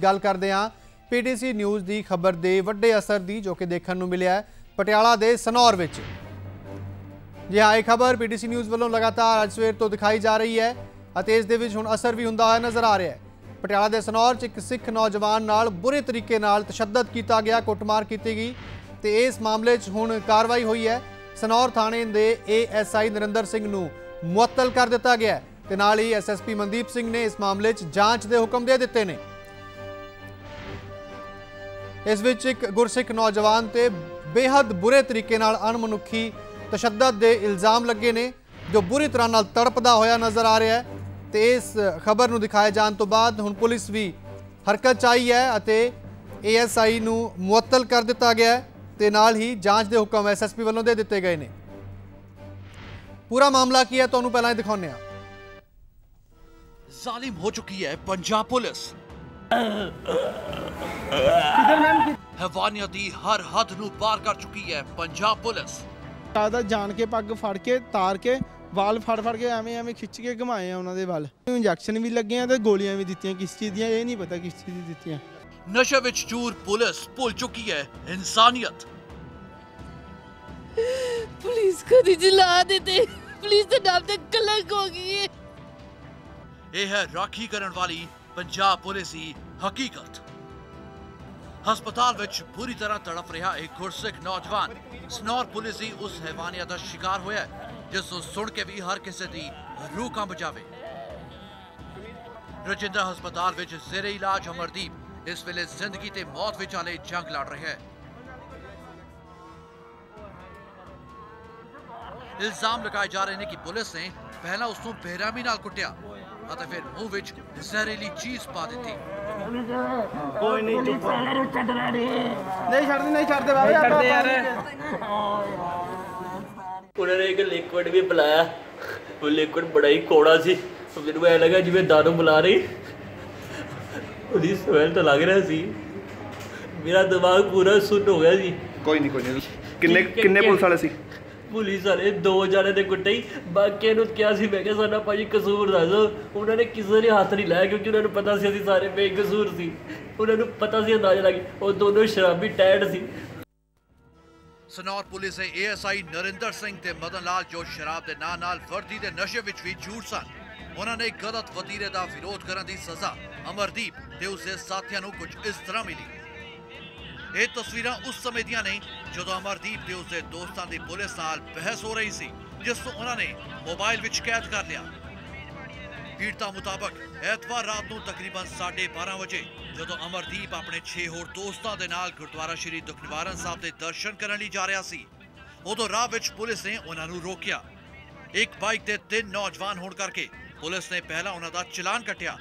ਗੱਲ ਕਰਦੇ ਹਾਂ। ਪੀਟੀਸੀ ਨਿਊਜ਼ ਦੀ ਖਬਰ ਦੇ ਵੱਡੇ ਅਸਰ ਦੀ ਜੋ ਕਿ ਦੇਖਣ ਨੂੰ ਮਿਲਿਆ ਹੈ, ਪਟਿਆਲਾ ਦੇ ਸਨੌਰ ਵਿੱਚ। ਜੀ ਹਾਂ, ਇਹ ਖਬਰ ਪੀਟੀਸੀ ਨਿਊਜ਼ ਵੱਲੋਂ ਲਗਾਤਾਰ ਅੱਜ ਸਵੇਰ ਤੋਂ ਦਿਖਾਈ ਜਾ ਰਹੀ ਹੈ ਅਤੇ ਇਸ ਦੇ ਵਿੱਚ ਹੁਣ ਅਸਰ ਵੀ ਹੁੰਦਾ ਹੋਇਆ ਨਜ਼ਰ ਆ ਰਿਹਾ ਹੈ। ਪਟਿਆਲਾ ਦੇ ਸਨੌਰ 'ਚ ਇੱਕ ਸਿੱਖ ਨੌਜਵਾਨ ਨਾਲ ਬੁਰੇ ਤਰੀਕੇ ਨਾਲ ਤਸ਼ੱਦਦ ਕੀਤਾ ਗਿਆ, ਕੁੱਟਮਾਰ ਕੀਤੀ ਗਈ ਤੇ ਇਸ ਮਾਮਲੇ 'ਚ ਹੁਣ ਕਾਰਵਾਈ ਹੋਈ ਹੈ। ਸਨੌਰ ਥਾਣੇ ਦੇ ਏਐਸਆਈ ਨਰਿੰਦਰ ਸਿੰਘ ਨੂੰ ਮੁਅੱਤਲ ਕਰ ਦਿੱਤਾ ਗਿਆ ਹੈ ਤੇ ਨਾਲ ਹੀ ਐਸਐਸਪੀ ਮਨਦੀਪ ਸਿੰਘ ਨੇ ਇਸ ਮਾਮਲੇ 'ਚ ਜਾਂਚ ਦੇ ਹੁਕਮ ਦੇ ਦਿੱਤੇ ਨੇ। ਇਸ ਵਿੱਚ ਇੱਕ ਗੁਰਸਿੱਖ ਨੌਜਵਾਨ ਤੇ ਬੇਹੱਦ ਬੁਰੇ ਤਰੀਕੇ ਨਾਲ ਅਣਮਨੁੱਖੀ ਤਸ਼ੱਦਦ ਦੇ ਇਲਜ਼ਾਮ ਲੱਗੇ ਨੇ, ਜੋ ਬੁਰੀ ਤਰ੍ਹਾਂ ਨਾਲ ਤੜਪਦਾ ਹੋਇਆ ਨਜ਼ਰ ਆ ਰਿਹਾ ਹੈ ਤੇ ਇਸ ਖਬਰ ਨੂੰ ਦਿਖਾਏ ਜਾਣ ਤੋਂ ਬਾਅਦ ਹੁਣ ਪੁਲਿਸ ਵੀ ਹਰਕਤ 'ਚ ਆਈ ਹੈ ਅਤੇ ਏਐਸਆਈ ਨੂੰ ਮੁਅੱਤਲ ਕਰ ਦਿੱਤਾ ਗਿਆ ਹੈ ਤੇ ਨਾਲ ਹੀ ਜਾਂਚ ਦੇ ਹੁਕਮ ਐਸਐਸਪੀ ਵੱਲੋਂ ਦੇ ਦਿੱਤੇ ਗਏ ਨੇ। ਪੂਰਾ ਮਾਮਲਾ ਕੀ ਹੈ? ਤੁਹਾਨੂੰ ਪਹਿਲਾਂ ਹੀ ਦਿਖਾਉਂਦੇ ਹਾਂ। ਜ਼ਾਲਿਮ ਹੋ ਚੁੱਕੀ ਹੈ ਪੰਜਾਬ ਪੁਲਿਸ। ਕਿਧਰ ਮੈਮ ਹੈਵਾਨੀਅਤ ਦੀ ਹਰ ਹੱਦ ਨੂੰ ਪਾਰ ਕਰ ਚੁੱਕੀ ਹੈ ਪੰਜਾਬ ਪੁਲਿਸ ਆਦਾ ਜਾਣ ਕੇ ਪੱਗ ਫੜ ਕੇ ਤਾਰ ਕੇ ਵਾਲ ਫੜ ਫੜ ਕੇ ਐਵੇਂ ਐਵੇਂ ਖਿੱਚ ਕੇ ਘੁਮਾਏ ਆ ਉਹਨਾਂ ਦੇ ਵਾਲ ਇੰਜੈਕਸ਼ਨ ਵੀ ਲੱਗੇ ਆ ਤੇ ਗੋਲੀਆਂ ਵੀ ਦਿੱਤੀਆਂ ਕਿਸ ਚੀਜ਼ ਦੀਆਂ ਇਹ ਨਹੀਂ ਪਤਾ ਕਿਸ ਚੀਜ਼ ਦੀ ਦਿੱਤੀਆਂ ਨਸ਼ੇ ਵਿੱਚ ਚੂਰ ਪੁਲਿਸ ਭੁੱਲ ਚੁੱਕੀ ਹੈ ਇਨਸਾਨੀਅਤ ਪੁਲਿਸ ਕਦੀ ਜਲਾ ਦਿੱਤੇ ਪੁਲਿਸ ਦੇ ਨਾਮ ਤੇ ਕਲੰਕ ਹੋ ਗਈ ਹੈ ਇਹ ਹੈ ਰਾਖੀ ਕਰਨ ਵਾਲੀ ਪੰਜਾਬ ਪੁਲਿਸ ਦੀ ਹਕੀਕਤ ਹਸਪਤਾਲ ਵਿੱਚ ਬੁਰੀ ਤਰ੍ਹਾਂ ਤੜਫ ਰਿਹਾ ਇੱਕ ਗੁਰਸਿੱਖ ਨੌਜਵਾਨ ਸਨੌਰ ਪੁਲਿਸ ਦੀ ਉਸ ਹੈਵਾਨੀਅਤ ਦਾ ਸ਼ਿਕਾਰ ਹੋਇਆ ਹੈ, ਜਿਸ ਨੂੰ ਸੁਣ ਕੇ ਵੀ ਹਰ ਕਿਸੇ ਦੀ ਰੂਹ ਕੰਬ ਜਾਵੇ ਰਜਿੰਦਰਾ ਹਸਪਤਾਲ ਵਿੱਚ ਜ਼ੇਰੇ ਇਲਾਜ ਅਮਰਦੀਪ ਇਸ ਵੇਲੇ ਜ਼ਿੰਦਗੀ ਤੇ ਮੌਤ ਵਿਚਾਲੇ ਜੰਗ ਲੜ ਰਿਹਾ ਹੈ ਇਲਜ਼ਾਮ ਲਗਾਏ ਜਾ ਰਹੇ ਨੇ ਕਿ ਪੁਲਿਸ ਨੇ ਪਹਿਲਾਂ ਉਸ ਨੂੰ ਬੇਰਹਿਮੀ ਨਾਲ ਕੁੱਟਿਆ ਅਤੇ ਫਿਰ ਮੂੰਹ ਵਿੱਚ ਜ਼ਹਿਰੀਲੀ ਚੀਜ਼ ਪਾ ਦਿੱਤੀ। ਨਹੀਂ ਛੱਡਦੇ ਨਹੀਂ ਛੱਡਦੇ ਬਾਬਾ ਛੱਡਦੇ ਯਾਰ। ਉਹਨਾਂ ਨੇ ਇੱਕ ਲਿਕਵਿਡ ਵੀ ਪਿਲਾਇਆ। ਉਹ ਲਿਕਵਿਡ ਬੜਾ ਹੀ ਕੋੜਾ ਸੀ। ਮੈਨੂੰ ਐ ਲੱਗਾ ਜਿਵੇਂ ਦਾਰੂ ਬੁਲਾ ਰਹੀ। ਉਹਦੀ ਸਮੈਲ ਤਾਂ ਲੱਗ ਰਿਹਾ ਸੀ। ਮੇਰਾ ਦਿਮਾਗ ਪੂਰਾ ਸੁੱਟ ਹੋ ਗਿਆ ਸੀ। ਕੋਈ ਨਹੀਂ ਕੋਈ ਨਹੀਂ। ਕਿੰਨੇ ਕਿੰਨੇ ਪੁਲਿਸ ਵਾਲੇ ਸੀ? ਪੁਲਿਸ ਵਾਲੇ, ਦੋ ਜਾਣੇ ਦੇ ਕੁੱਟੇ ਹੀ ਬਾਕੀਆਂ ਨੂੰ ਕਿਹਾ ਸੀ, ਮੈਂ ਕਿਹਾ ਸਾਡਾ ਭਾਜੀ ਕਸੂਰ ਦੱਸੋ ਉਹਨਾਂ ਨੇ ਕਿਸੇ ਨੇ ਹੱਥ ਨਹੀਂ ਲਾਇਆ ਕਿਉਂਕਿ ਉਹਨਾਂ ਨੂੰ ਪਤਾ ਸੀ ਅਸੀਂ ਸਾਰੇ ਬੇਕਸੂਰ ਸੀ। ਉਹਨਾਂ ਨੂੰ ਪਤਾ ਸੀ ਅੰਦਾਜ਼ਾ ਲੱਗ ਉਹ ਦੋਨੋਂ ਸ਼ਰਾਬੀ ਟੈਡ ਸੀ। ਸਨੌਰ ਪੁਲਿਸ ਦੇ ਏਐਸਆਈ ਨਰਿੰਦਰ ਸਿੰਘ ਤੇ ਮਦਨ ਲਾਲ ਜੋ ਸ਼ਰਾਬ ਦੇ ਨਾਂ ਨਾਲ ਵਰਦੀ ਦੇ ਨਸ਼ੇ ਵਿੱਚ ਵੀ ਝੂਠ ਸਨ। ਉਹਨਾਂ ਨੇ ਗਲਤ ਵਤੀਰੇ ਦਾ ਵਿਰੋਧ ਕਰਨ ਦੀ ਸਜ਼ਾ ਅਮਰਦੀਪ ਤੇ ਉਸਦੇ ਸਾਥੀਆਂ ਨੂੰ ਕੁਝ ਇਸ ਤਰ੍ਹਾਂ ਮਿਲੀ। ਇਹ ਤਸਵੀਰਾਂ ਉਸ ਸਮੇਂ ਦੀਆਂ ਨਹੀਂ ਜਦੋਂ ਅਮਰਦੀਪ ਤੇ ਉਸਦੇ ਦੋਸਤਾਂ ਦੀ ਪੁਲਿਸ ਨਾਲ ਬਹਿਸ ਹੋ ਰਹੀ ਸੀ, ਜਿਸ ਨੂੰ ਉਹਨਾਂ ਨੇ ਮੋਬਾਈਲ ਵਿੱਚ ਕੈਦ ਕਰ ਲਿਆ। ਪੀੜਤਾ ਮੁਤਾਬਕ ਐਤਵਾਰ ਰਾਤ ਨੂੰ ਤਕਰੀਬਨ 12:30 ਵਜੇ, ਜਦੋਂ ਅਮਰਦੀਪ ਆਪਣੇ 6 ਹੋਰ ਦੋਸਤਾਂ ਦੇ ਨਾਲ ਗੁਰਦੁਆਰਾ ਸ਼੍ਰੀ ਦੁਖਨਿਵਾਰਨ ਸਾਹਿਬ ਦੇ ਦਰਸ਼ਨ ਕਰਨ ਲਈ ਜਾ ਰਿਹਾ ਸੀ, ਉਦੋਂ ਰਾਹ ਵਿੱਚ ਪੁਲਿਸ ਨੇ ਉਹਨਾਂ ਨੂੰ ਰੋਕਿਆ। ਇੱਕ ਬਾਈਕ ਤੇ ਤਿੰਨ ਨੌਜਵਾਨ ਹੋਣ ਕਰਕੇ ਪੁਲਿਸ ਨੇ ਪਹਿਲਾਂ ਉਹਨਾਂ ਦਾ ਚਲਾਨ ਕੱਟਿਆ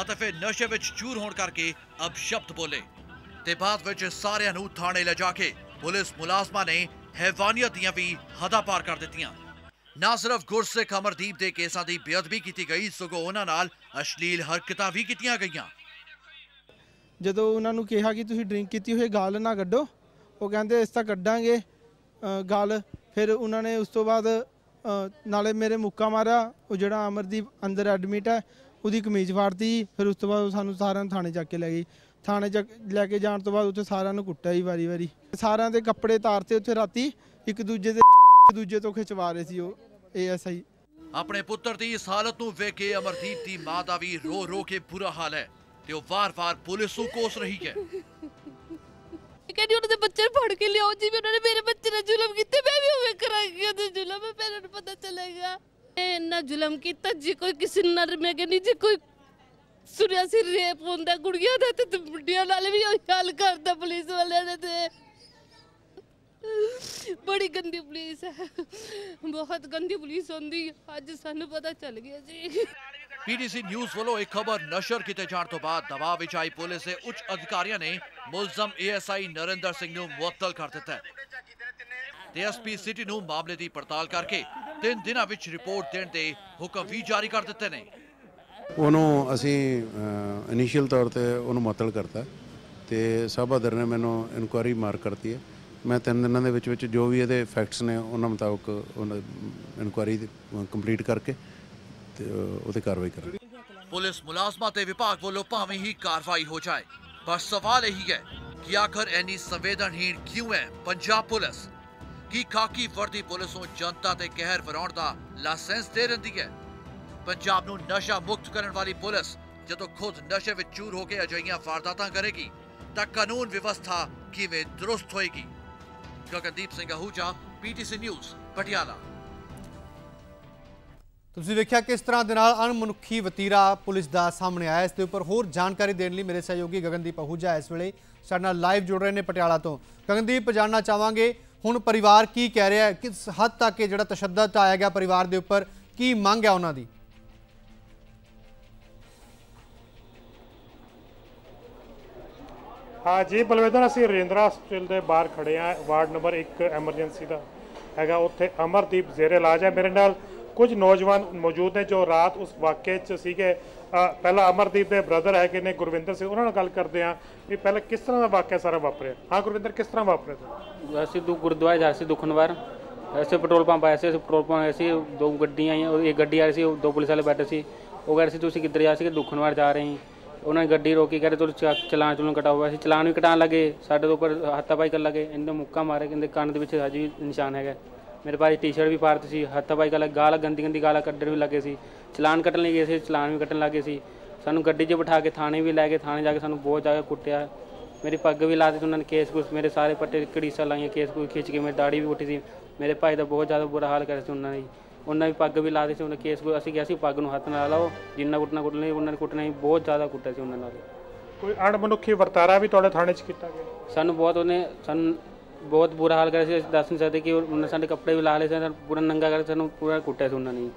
ਅਤੇ ਫਿਰ ਨਸ਼ੇ ਵਿੱਚ ਚੂਰ ਹੋਣ ਕਰਕੇ ਅਪਸ਼ਬਦ ਬੋਲੇ ਤੇ ਬਾਅਦ ਵਿੱਚ ਸਾਰਿਆਂ ਨੂੰ ਥਾਣੇ ਲਿਜਾ ਕੇ ਪੁਲਿਸ ਮੁਲਾਜ਼ਮਾਂ ਨੇ ਹੈਵਾਨੀਅਤ ਦੀਆਂ ਵੀ ਹੱਦਾਂ ਪਾਰ ਕਰ ਦਿੱਤੀਆਂ। ਨਾ ਸਿਰਫ ਗੁਰਸਿੱਖ ਅਮਰਦੀਪ ਦੇ ਕੇਸਾਂ ਦੀ ਬੇਅਦਬੀ ਕੀਤੀ ਗਈ ਸਗੋਂ ਉਹਨਾਂ ਨਾਲ ਅਸ਼ਲੀਲ ਹਰਕਤਾਂ ਵੀ ਕੀਤੀਆਂ ਗਈਆਂ। ਜਦੋਂ ਉਹਨਾਂ ਨੂੰ ਕਿਹਾ ਕਿ ਤੁਸੀਂ ਡਰਿੰਕ ਕੀਤੀ ਹੋਈ ਗਾਲ ਨਾ ਕੱਢੋ। ਉਹ ਕਹਿੰਦੇ ਇਸ ਤਾਂ ਕੱਢਾਂਗੇ। ਅ, ਗਾਲ। ਫਿਰ ਉਹਨਾਂ ਨੇ ਉਸ ਤੋਂ ਬਾਅਦ ਨਾਲੇ ਮੇਰੇ ਮੁੱਕਾ ਮਾਰਿਆ। ਉਹ ਜਿਹੜਾ ਅਮਰਦੀਪ ਅੰਦਰ ਐਡਮਿਟ ਹੈ ਉਹਦੀ ਕਮੀਜ਼ ਫਾੜਤੀ। ਫਿਰ ਉਸ ਤੋਂ ਬਾਅਦ ਉਹ ਸਾਨੂੰ ਸਾਰਿਆਂ ਨੂੰ ਥਾਣੇ ਚੱਕ ਕੇ ਲੈ ਗਈ। ਥਾਣੇ ਚੱਕ ਲੈ ਕੇ ਜਾਣ ਤੋਂ ਬਾਅਦ ਉੱਥੇ ਸਾਰਿਆਂ ਨੂੰ ਕੁੱਟਿਆ ਹੀ ਵਾਰੀ ਵਾਰੀ। ਸਾਰਿਆਂ ਦੇ ਕੱਪੜੇ ਤਾਰਤੇ ਉੱਥੇ ਰਾਤੀ ਇੱਕ ਦੂਜੇ ਦੇ ਇੱਕ ਦੂਜੇ ਤੋਂ ਖਿਚਵਾ ਰਹੇ ਸੀ ਉਹ ਏਐਸਆਈ ਆਪਣੇ ਪੁੱਤਰ ਦੀ ਇਸ ਹਾਲਤ ਨੂੰ ਵੇਖ ਕੇ ਅਮਰਦੀਪ ਦੀ ਮਾਂ ਦਾ ਵੀ ਰੋ ਰੋ ਕੇ ਬੁਰਾ ਹਾਲ ਹੈ ਤੇ ਉਹ ਵਾਰ-ਵਾਰ ਪੁਲਿਸ ਨੂੰ ਕੋਸ ਰਹੀ ਹੈ। ਕਹਿੰਦੀ ਉਹਨਾਂ ਦੇ ਬੱਚੇ ਨੂੰ ਫੜ ਕੇ ਲਿਆਓ ਜਿਵੇਂ ਉਹਨਾਂ ਨੇ ਮੇਰੇ ਬੱਚੇ ਨਾਲ ਜ਼ੁਲਮ ਕੀਤੇ ਮੈਂ ਵੀ ਉਵੇਂ ਕਰਾਂਗੀ ਉਹਦੇ ਜ਼ੁਲਮ ਉਹਨੂੰ ਪਤਾ ਚੱਲੇਗਾ। ਇਹ ਇੰਨਾ ਜ਼ੁਲਮ ਕੀਤਾ ਜੇ ਕੋਈ ਕਿਸੇ ਨਾਲ ਮੈਂ ਕਹਿੰਦੀ ਜੇ ਕੋਈ ਸੁਣਿਆ ਸੀ ਰੇਪ ਹੁੰਦਾ ਕੁੜੀਆਂ ਦਾ ਤੇ ਬੁੱਢੀਆਂ ਨਾਲ ਵੀ ਉਹ ਹਾਲ ਕਰਦਾ ਪੁਲਿਸ ਵਾਲਿਆਂ ਨੇ ਤੇ। ਬੜੀ ਗੰਦੀ ਪੁਲਿਸ ਹੈ। ਬਹੁਤ ਗੰਦੀ ਪੁਲਿਸ ਹੁੰਦੀ ਅੱਜ ਸਾਨੂੰ ਪਤਾ ਚੱਲ ਗਿਆ ਜੀ। ਪੀਟੀਸੀ ਨਿਊਜ਼ ਵੱਲੋਂ ਇੱਕ ਖਬਰ ਨਸ਼ਰ ਕੀਤੇ ਜਾਣ ਤੋਂ ਬਾਅਦ ਦਬਾਅ ਵਿੱਚ ਆਈ ਪੁਲਿਸ ਦੇ ਉੱਚ ਅਧਿਕਾਰੀਆਂ ਨੇ ਮੁਲਜ਼ਮ ਏਐਸਆਈ ਨਰਿੰਦਰ ਸਿੰਘ ਨੂੰ ਮੁਅੱਤਲ ਕਰ ਦਿੱਤਾ ਤੇ ਐਸਪੀ ਸਿਟੀ ਨੂੰ ਮਾਮਲੇ ਦੀ ਪੜਤਾਲ ਕਰਕੇ ਤਿੰਨ ਦਿਨਾਂ ਵਿੱਚ ਰਿਪੋਰਟ ਦੇਣ ਦੇ ਹੁਕਮ ਵੀ ਜਾਰੀ ਕਰ ਦਿੱਤੇ ਨੇ। ਉਹਨੂੰ ਅਸੀਂ ਇਨੀਸ਼ੀਅਲ ਤੌਰ ਤੇ ਉਹਨੂੰ ਮੁਅੱਤਲ ਕਰਤਾ ਤੇ ਸਭ ਅਦਰ ਨੇ ਮੈਨੂੰ ਇਨਕੁਆਰੀ ਮਾਰਕ ਕਰਤੀ ਹੈ। ਮੈਂ ਤਿੰਨ ਦਿਨਾਂ ਦੇ ਵਿੱਚ ਵਿੱਚ ਜੋ ਵੀ ਇਹਦੇ ਫੈਕਟਸ ਨੇ ਉਹਨਾਂ ਮੁਤਾਬਕ ਉਹਨਾਂ ਇਨਕੁਆਰੀ ਕੰਪਲੀਟ ਕਰਕੇ ਤੇ ਉਹਤੇ ਕਾਰਵਾਈ ਕਰਾਂਗੇ। ਪੁਲਿਸ ਮੁਲਾਜ਼ਮਾਂ ਤੇ ਵਿਭਾਗ ਵੱਲੋਂ ਭਾਵੇਂ ਹੀ ਕਾਰਵਾਈ ਹੋ ਜਾਏ, ਪਰ ਸਵਾਲ ਇਹੀ ਹੈ ਕਿ ਆਖਰ ਇੰਨੀ ਸੰਵੇਦਨਹੀਣ ਕਿਉਂ ਹੈ ਪੰਜਾਬ ਪੁਲਿਸ? ਕੀ ਖਾਕੀ ਵਰਦੀ ਪੁਲਿਸ ਨੂੰ ਜਨਤਾ ਤੇ ਕਹਿਰ ਵਰਾਉਣ ਦਾ ਲਾਇਸੈਂਸ ਦੇ ਦਿੰਦੀ ਹੈ? ਪੰਜਾਬ ਨੂੰ ਨਸ਼ਾ ਮੁਕਤ ਕਰਨ ਵਾਲੀ ਪੁਲਿਸ ਜਦੋਂ ਖੁਦ ਨਸ਼ੇ ਵਿੱਚ ਚੂਰ ਹੋ ਕੇ ਅਜਿਹੀਆਂ ਵਾਰਦਾਤਾਂ ਕਰੇਗੀ, ਤਾਂ ਕਾਨੂੰਨ ਵਿਵਸਥਾ ਕਿਵੇਂ ਦਰੁਸਤ ਹੋਏਗੀ? Gagandeep Singh Ahuja, PTC news, Patiala. ਤੁਸੀਂ ਵੇਖਿਆ ਕਿਸ ਤਰ੍ਹਾਂ ਦੇ ਨਾਲ ਅਣਮਨੁੱਖੀ ਵਤੀਰਾ ਪੁਲਿਸ ਦਾ ਸਾਹਮਣੇ ਆਇਆ, ਇਸ ਦੇ ਉੱਪਰ ਹੋਰ ਜਾਣਕਾਰੀ ਦੇਣ ਲਈ ਮੇਰੇ ਸਹਿਯੋਗੀ ਗਗਨਦੀਪ ਅਹੂਜਾ ਇਸ ਵੇਲੇ ਸਾਡੇ ਨਾਲ ਲਾਈਵ ਜੁੜ ਰਹੇ ਨੇ ਪਟਿਆਲਾ ਤੋਂ। ਗਗਨਦੀਪ ਜਾਣਨਾ ਚਾਹਾਂਗੇ, ਹੁਣ ਪਰਿਵਾਰ ਕੀ ਕਹਿ ਰਿਹਾ ਹੈ? ਕਿਸ ਹੱਦ ਤੱਕ ਇਹ ਜਿਹੜਾ ਤਸ਼ੱਦਦ ਆਇਆ ਗਿਆ ਪਰਿਵਾਰ ਦੇ ਉੱਪਰ, ਕੀ ਮੰਗ ਹੈ ਉਹਨਾਂ ਦੀ? ਹਾਂ ਜੀ ਬਲਵੇਦਰ ਅਸੀਂ ਰਜਿੰਦਰਾ ਹਸਪੀਟਲ ਦੇ ਬਾਹਰ ਖੜੇ ਆ ਵਾਰਡ ਨੰਬਰ 1 ਐਮਰਜੈਂਸੀ ਦਾ ਹੈਗਾ ਉੱਥੇ ਅਮਰਦੀਪ ਜ਼ੇਰੇ ਇਲਾਜ ਹੈ ਮੇਰੇ ਨਾਲ। ਕੁਝ ਨੌਜਵਾਨ ਮੌਜੂਦ ਨੇ ਜੋ ਰਾਤ ਉਸ ਵਾਕਿਆ 'ਚ ਸੀਗੇ। ਅ, ਪਹਿਲਾਂ ਅਮਰਦੀਪ ਦੇ ਬ੍ਰਦਰ ਹੈਗੇ ਨੇ ਗੁਰਵਿੰਦਰ ਸਿੰਘ ਉਹਨਾਂ ਨਾਲ ਗੱਲ ਕਰਦੇ ਆ ਵੀ ਪਹਿਲਾਂ ਕਿਸ ਤਰ੍ਹਾਂ ਦਾ ਵਾਕਿਆ ਸਾਰਾ ਵਾਪਰਿਆ। ਹਾਂ ਗੁਰਵਿੰਦਰ ਕਿਸ ਤਰ੍ਹਾਂ ਵਾਪਰਿਆ ਸੀ? ਅਸੀਂ ਦੋ ਗੁਰਦੁਆਰੇ ਜਾ ਸੀ ਦੁਖਨਵਾਰ ਐਸੇ ਪੈਟਰੋਲ ਪੰਪ ਆਇਆ ਸੀ ਅਸੀਂ ਪੈਟਰੋਲ ਪੰਪ ਆਏ ਸੀ ਦੋ ਗੱਡੀਆਂ ਆਈਆਂ ਉਹ ਇੱਕ ਗੱਡੀ ਆ ਰਹੀ ਸੀ ਉਹ ਦੋ ਪੁਲਿਸ ਵਾਲੇ ਬੈਠੇ ਸੀ। ਉਹ ਕਹਿ ਰਹੇ ਸੀ ਤੁਸੀਂ ਕਿੱਧਰ ਜਾ ਸੀ ਉਹਨਾਂ ਨੇ ਗੱਡੀ ਰੋਕੀ, ਕਹਿੰਦੇ ਤੁਸੀਂ ਚਾ- ਚਲਾਨ ਚਲੂਨ ਕਟਾ ਹੋਇਆ ਸੀ ਚਲਾਨ ਵੀ ਕਟਾਉਣ ਲੱਗੇ, ਸਾਡੇ ਤੋਂ ਉੱਪਰ ਹੱਥਾਪਾਈ ਕਰਨ ਲੱਗੇ। ਇਹਨੇ ਮੁੱਕਾ ਮਾਰੇ ਕਹਿੰਦੇ ਕੰਨ ਦੇ ਵਿੱਚ ਹਜੇ ਵੀ ਨਿਸ਼ਾਨ ਹੈਗਾ। ਮੇਰੇ ਪਾਸ ਟੀ-ਸ਼ਰਟ ਵੀ ਪਾਰਤ ਸੀ, ਹੱਥਾਪਾਈ ਕਰ ਲੱਗੇ, ਗਾਲਾਂ ਗੰਦੀ ਗੰਦੀ ਗਾਲਾਂ ਕੱਢਣ ਵੀ ਲੱਗੇ ਸੀ। ਚਲਾਨ ਕੱਟਣ ਲਈ ਗਏ ਸੀ, ਚਲਾਨ ਵੀ ਕੱਟਣ ਲੱਗੇ ਸੀ। ਸਾਨੂੰ ਗੱਡੀ 'ਚ ਬਿਠਾ ਕੇ, ਥਾਣੇ ਵੀ ਲੈ ਕੇ ਥਾਣੇ ਜਾ ਕੇ ਸਾਨੂੰ ਬਹੁਤ ਜ਼ਿਆਦਾ ਕੁੱਟਿਆ। ਮੇਰੀ ਪੱਗ ਵੀ ਲਾ ਦਿੱਤੀ ਉਹਨਾਂ ਨੇ, ਕੇਸ ਕੁਸ, ਮੇਰੇ ਸਾਰੇ ਪੱਟੇ ਕੜੀਸਾਂ ਲਾਈਆਂ, ਕੇਸ ਕੁਸ ਖਿੱਚ ਕੇ, ਮੇਰੀ ਦਾੜੀ ਵੀ ਉੱਠੀ ਸੀ। ਮੇਰੇ ਭਾਈ ਦਾ ਬਹੁਤ ਜ਼ਿਆਦਾ ਬੁਰਾ ਹਾਲ ਕਰਿਆ ਸੀ ਉਹਨਾਂ ਨੇ। ਉਹਨਾਂ ਵੀ ਪੱਗ ਵੀ ਲਾ ਦਿੱਤੀ ਸੀ ਉਹਨਾਂ ਕੇਸ ਕੁਸ ਅਸੀਂ ਕਿਹਾ ਸੀ ਪੱਗ ਨੂੰ ਹੱਥ ਨਾ ਲਾਓ ਜਿੰਨਾ ਕੁੱਟਣਾ ਕੁੱਟਣਾ ਸੀ, ਉਹਨਾਂ ਨੇ ਕੁੱਟਣਾ ਸੀ ਬਹੁਤ ਜ਼ਿਆਦਾ ਕੁੱਟਿਆ ਸੀ ਉਹਨਾਂ ਨਾਲ। ਕੋਈ ਅਣਮਨੁੱਖੀ ਵਰਤਾਰਾ ਵੀ ਤੁਹਾਡੇ ਥਾਣੇ 'ਚ ਕੀਤਾ ਗਿਆ? ਸਾਨੂੰ ਬਹੁਤ ਉਹਨੇ ਸਾਨੂੰ ਬਹੁਤ ਬੁਰਾ ਹਾਲ ਕਰਿਆ ਸੀ ਅਸੀਂ ਦੱਸ ਨਹੀਂ ਸਕਦੇ ਕਿ ਉਹਨੇ ਸਾਡੇ ਕੱਪੜੇ ਵੀ ਲਾ ਲਏ ਸਾਨੂੰ ਪੂਰਾ ਨੰਗਾ ਕਰਕੇ ਸਾਨੂੰ ਪੂਰਾ ਕੁੱਟਿਆ ਸੀ ਉਹਨਾਂ ਨੇ।